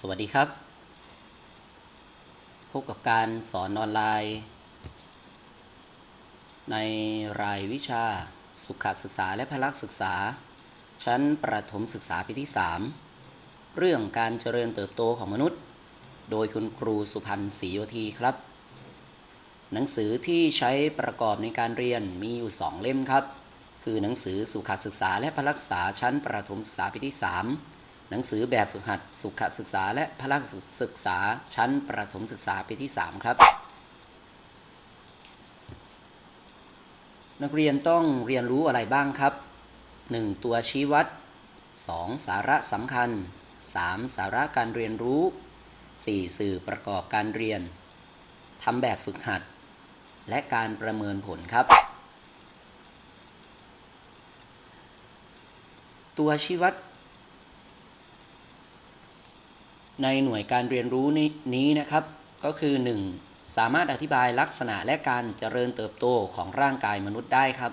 สวัสดีครับ พบกับการสอนออนไลน์ ในรายวิชาสุขศึกษาและพละศึกษา ชั้นประถมศึกษาปีที่ 3 เรื่องการเจริญเติบโตของมนุษย์ โดยคุณครูสุพันธ์ศรีโยธีครับ หนังสือที่ใช้ประกอบในการเรียนมีอยู่ 2 เล่มครับ คือหนังสือสุขศึกษาและพละศึกษาชั้นประถมศึกษาปีที่ 3 หนังสือแบบฝึกหัดสุขศึกษา และพละศึกษาชั้นประถมศึกษาปีที่ 3 ครับ นักเรียนต้องเรียนรู้อะไรบ้างครับ 1. ตัวชี้วัด 2. สาระสำคัญ 3. สาระการเรียนรู้ 4. สื่อประกอบการเรียนทำแบบฝึกหัด และการประเมินผลครับ ตัวชี้วัด ในหน่วยการเรียนรู้นี้นะครับ ก็คือ 1. สามารถอธิบายลักษณะและการเจริญเติบโตของร่างกายมนุษย์ได้ครับ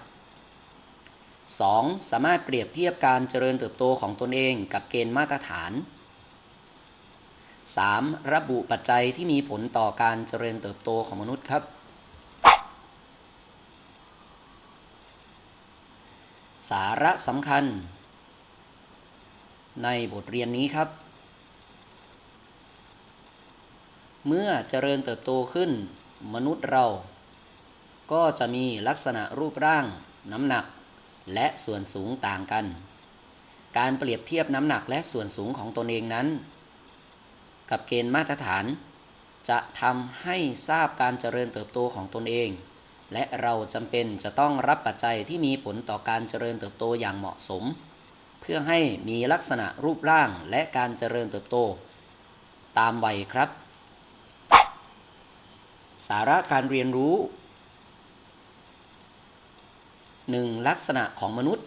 2. สามารถเปรียบเทียบการเจริญเติบโตของตนเองกับเกณฑ์มาตรฐาน 3. ระบุปัจจัยที่มีผลต่อการเจริญเติบโตของมนุษย์ครับ สาระสำคัญ ในบทเรียนนี้ครับ เมื่อเจริญเติบโตขึ้น มนุษย์เรา ก็จะมีลักษณะรูปร่าง น้ำหนัก และส่วนสูงต่างกัน การเปรียบเทียบน้ำหนักและส่วนสูงของตนเองนั้น กับเกณฑ์มาตรฐาน จะทำให้ทราบการเจริญเติบโตของตนเอง และเราจำเป็นจะต้องรับปัจจัยที่มีผลต่อการเจริญเติบโตอย่างเหมาะสม เพื่อให้มีลักษณะรูปร่างและการเจริญเติบโต ตามวัยครับ สาระการเรียนรู้ 1. ลักษณะของมนุษย์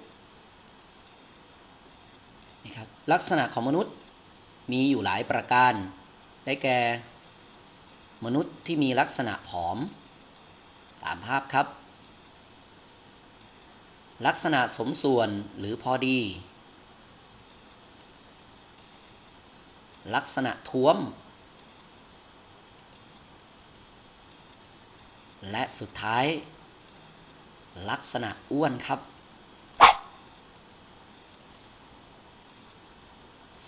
นะครับลักษณะของมนุษย์มีอยู่หลายประการ ได้แก่ มนุษย์ที่มีลักษณะผอม ตามภาพครับ ลักษณะสมส่วนหรือพอดี ลักษณะท้วม และสุดท้าย ลักษณะอ้วนครับ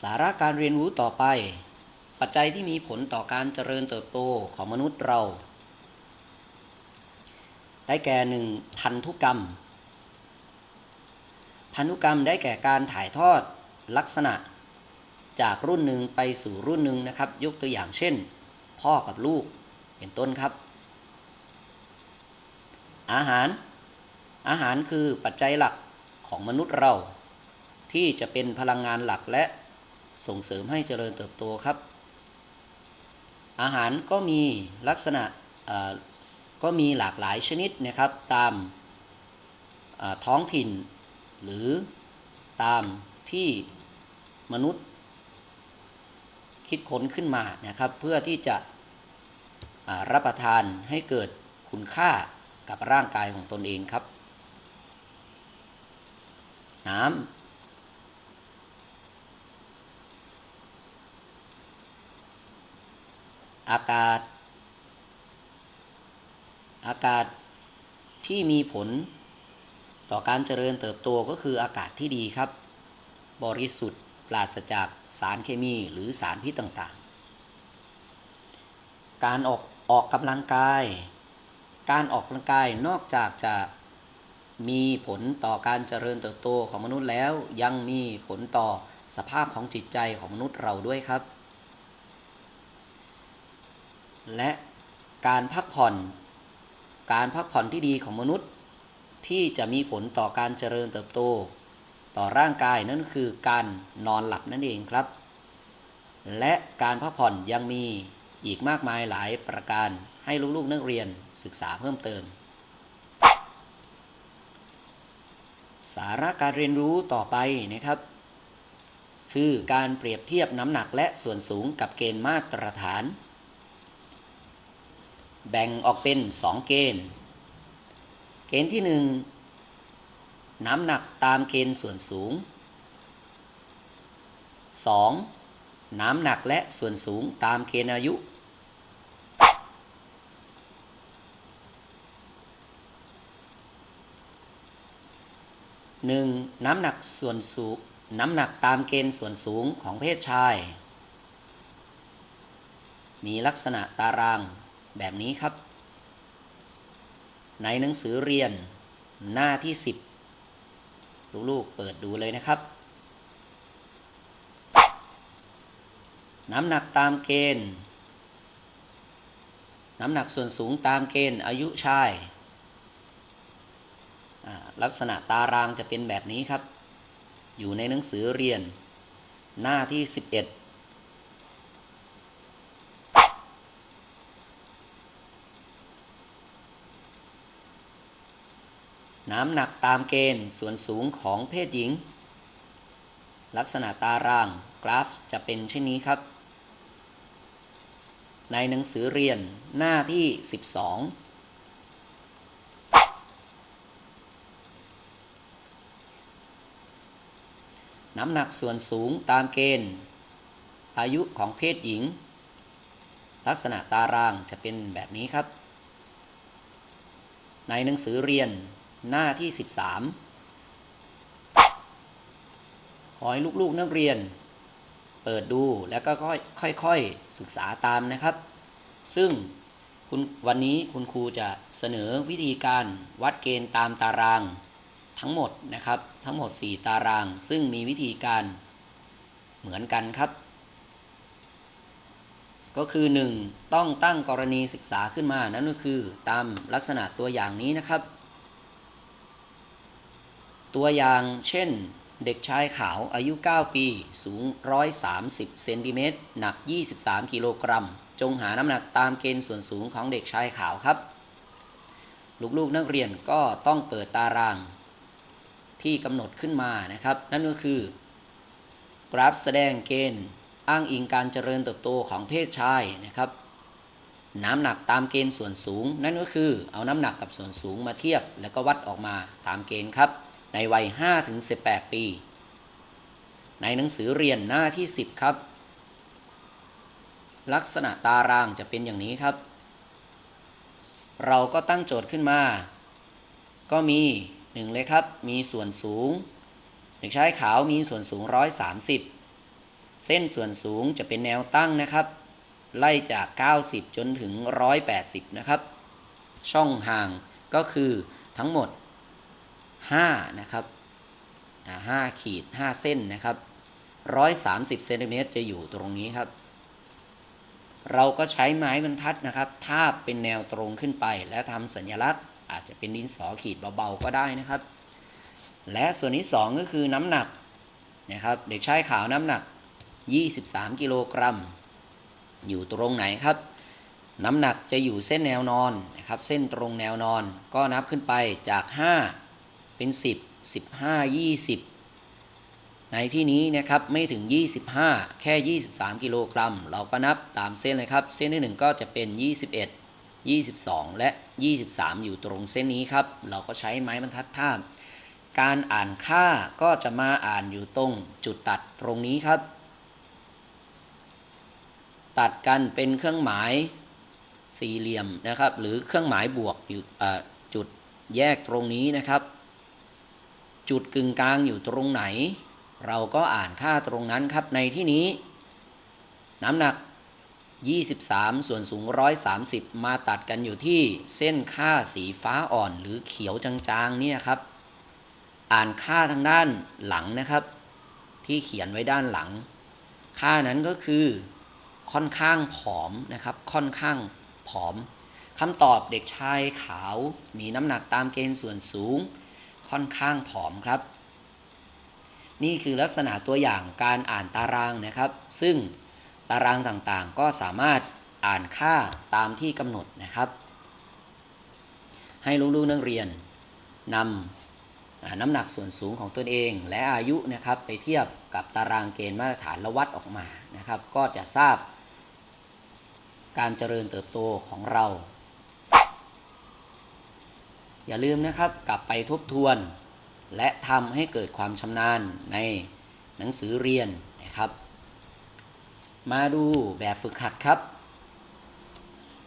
สาระการเรียนรู้ต่อไป ปัจจัยที่มีผลต่อการเจริญเติบโตของมนุษย์เรา ได้แก่หนึ่งพันธุกรรม พันธุกรรมได้แก่การถ่ายทอดลักษณะจากรุ่นหนึ่งไปสู่รุ่นหนึ่งนะครับ ยกตัวอย่างเช่น พ่อกับลูกเป็นต้นครับ อาหาร อาหารคือปัจจัยหลักของมนุษย์เรา ที่จะเป็นพลังงานหลักและส่งเสริมให้เจริญเติบโตครับ อาหารก็มีลักษณะก็มีหลากหลายชนิดนะครับตามท้องถิ่น หรือตามที่มนุษย์ คิดค้นขึ้นมานะครับ เพื่อที่จะรับประทานให้เกิดคุณค่า กับร่างกายของตนเองครับ น้ำอากาศ อากาศที่มีผลต่อการเจริญเติบโตก็คืออากาศที่ดีครับ บริสุทธิ์ปราศจากสารเคมีหรือสารพิษต่างๆ การออกออกกำลังกาย การออกกำลังกายนอกจากจะมีผลต่อการเจริญเติบโตของมนุษย์แล้ว ยังมีผลต่อสภาพของจิตใจของมนุษย์เราด้วยครับ และการพักผ่อน การพักผ่อนที่ดีของมนุษย์ที่จะมีผลต่อการเจริญเติบโต ต่อร่างกายนั่นคือการนอนหลับนั่นเองครับ และการพักผ่อนยังมี อีกมากมายหลายประการให้ลูกๆนักเรียนศึกษาเพิ่มเติม สาระการเรียนรู้ต่อไปนะครับ คือการเปรียบเทียบน้ำหนักและส่วนสูงกับเกณฑ์มาตรฐาน แบ่งออกเป็น 2 เกณฑ์ เกณฑ์ที่ 1 น้ำหนักตามเกณฑ์ส่วนสูง 2. น้ำหนักและส่วนสูงตามเกณฑ์อายุหนึ่งน้ำหนักส่วนสูงน้ำหนักตามเกณฑ์ส่วนสูงของเพศชาย มีลักษณะตารางแบบนี้ครับ ในหนังสือเรียนหน้าที่ 10 ลูกๆเปิดดูเลยนะครับ น้ำหนักตามเกณฑ์ น้ำหนักส่วนสูงตามเกณฑ์อายุชายลักษณะตารางจะเป็นแบบนี้ครับ อยู่ในหนังสือเรียน หน้าที่ 11น้ำหนักตามเกณฑ์ส่วนสูงของเพศหญิง ลักษณะตารางกราฟจะเป็นเช่นนี้ครับ ในหนังสือเรียนหน้าที่ 12 น้ำหนักส่วนสูงตามเกณฑ์ อายุของเพศหญิง ลักษณะตารางจะเป็นแบบนี้ครับ ในหนังสือเรียนหน้าที่ 13 ขอให้ลูกๆนักเรียน เปิดดูแล้วก็ค่อยๆศึกษาตามนะครับ ซึ่งคุณวันนี้คุณครูจะเสนอวิธีการวัดเกณฑ์ตามตารางทั้งหมดนะครับ ทั้งหมด 4 ตาราง ซึ่งมีวิธีการเหมือนกันครับ ก็คือ 1. ต้องตั้งกรณีศึกษาขึ้นมานั่นก็คือตามลักษณะตัวอย่างนี้นะครับ ตัวอย่างเช่น เด็กชายขาวอายุ 9 ปี สูง 130 เซนติเมตร หนัก 23 กิโลกรัม จงหาน้ำหนักตามเกณฑ์ส่วนสูงของเด็กชายขาวครับ ลูกๆนักเรียนก็ต้องเปิดตารางที่กำหนดขึ้นมานะครับ นั่นก็คือ กราฟแสดงเกณฑ์ อ้างอิงการเจริญเติบโตของเพศชายนะครับ น้ำหนักตามเกณฑ์ส่วนสูง นั่นก็คือเอาน้ำหนักกับส่วนสูงมาเทียบ แล้วก็วัดออกมาตามเกณฑ์ครับ ในวัย 5-18 ปี ในหนังสือเรียนหน้าที่ 10 ครับ ลักษณะตารางจะเป็นอย่างนี้ครับ เราก็ตั้งโจทย์ขึ้นมา ก็มีหนึ่งเลยครับ มีส่วนสูงเด็กชายขาวมีส่วนสูง 130 เส้นส่วนสูงจะเป็นแนวตั้งนะครับ ไล่จาก 90 จนถึง 180 นะครับ ช่องห่างก็คือทั้งหมด 5นะครับ5ขีด 5 เส้นนะครับ 130เซนติเมตรจะอยู่ตรงนี้ครับ เราก็ใช้ไม้บรรทัดนะครับทาบเป็นแนวตรงขึ้นไป และทำสัญลักษณ์ อาจจะเป็นดินสอขีดเบาๆก็ได้นะครับ และส่วนที่ 2 ก็คือน้ำหนักนะครับเด็กชายขาวน้ำหนัก 23 กิโลกรัม อยู่ตรงไหนครับ น้ำหนักจะอยู่เส้นแนวนอนนะครับ เส้นตรงแนวนอนก็นับขึ้นไปจาก 5 เป็น 10 15 20 ในที่นี้นะครับไม่ถึง 25 แค่ 23 กิโลกรัม เราก็นับตามเส้นเลยครับ เส้นที่ 1 ก็จะเป็น 21 22 และ 23 อยู่ตรงเส้นนี้ครับ เราก็ใช้ไม้บรรทัดท่าการอ่านค่าก็จะมาอ่านอยู่ตรงจุดตัดตรงนี้ครับ ตัดกันเป็นเครื่องหมายสี่เหลี่ยมนะครับ หรือเครื่องหมายบวกอยู่จุดแยกตรงนี้นะครับ จุดกึ่งกลางอยู่ตรงไหน เราก็อ่านค่าตรงนั้นครับในที่นี้ น้ำหนัก 23 ส่วนสูง 130 มาตัดกันอยู่ที่เส้นค่าสีฟ้าอ่อนหรือเขียวจางๆเนี่ยครับ อ่านค่าทางด้านหลังนะครับ ที่เขียนไว้ด้านหลัง ค่านั้นก็คือค่อนข้างผอมนะครับ ค่อนข้างผอมคำตอบเด็กชายขาวมีน้ำหนักตามเกณฑ์ส่วนสูง ค่อนข้างผอมครับ นี่คือลักษณะตัวอย่างการอ่านตารางนะครับ ซึ่งตารางต่างๆ ก็สามารถอ่านค่าตามที่กำหนดนะครับ ให้ลูกๆนักเรียนนำน้ำหนักส่วนสูงของตนเอง และอายุนะครับไปเทียบกับตารางเกณฑ์มาตรฐานและวัดออกมานะครับ ก็จะทราบการเจริญเติบโตของเรา อย่าลืมนะครับกลับไปทบทวน และทำให้เกิดความชำนาญในหนังสือเรียนนะครับ มาดูแบบฝึกหัดครับ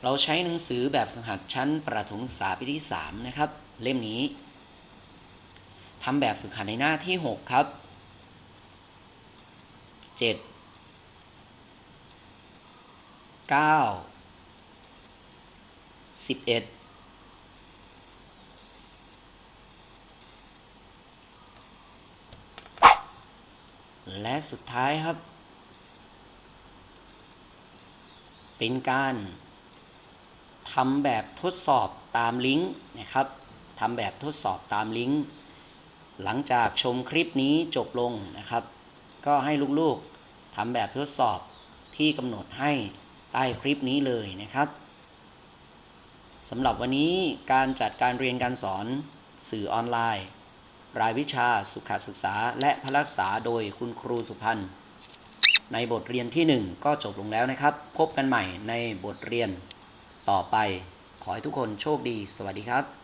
เราใช้หนังสือแบบฝึกหัดชั้นประถมศึกษาปีที่ 3 นะครับ เล่มนี้ทำแบบฝึกหัดในหน้าที่ 6 ครับ 7 9 11 และสุดท้ายครับ เป็นการทำแบบทดสอบตามลิงก์นะครับทำแบบทดสอบตามลิงก์ หลังจากชมคลิปนี้จบลงนะครับ ก็ให้ลูกๆทำแบบทดสอบที่กำหนดให้ใต้คลิปนี้เลยนะครับสำหรับวันนี้การจัดการเรียนการสอนสื่อออนไลน์ รายวิชาสุขศึกษาและพลักษาโดยคุณครูสุพันธ์ในบทเรียนที่ 1 ก็จบลงแล้วนะครับ พบกันใหม่ในบทเรียนต่อไป ขอให้ทุกคนโชคดี สวัสดีครับ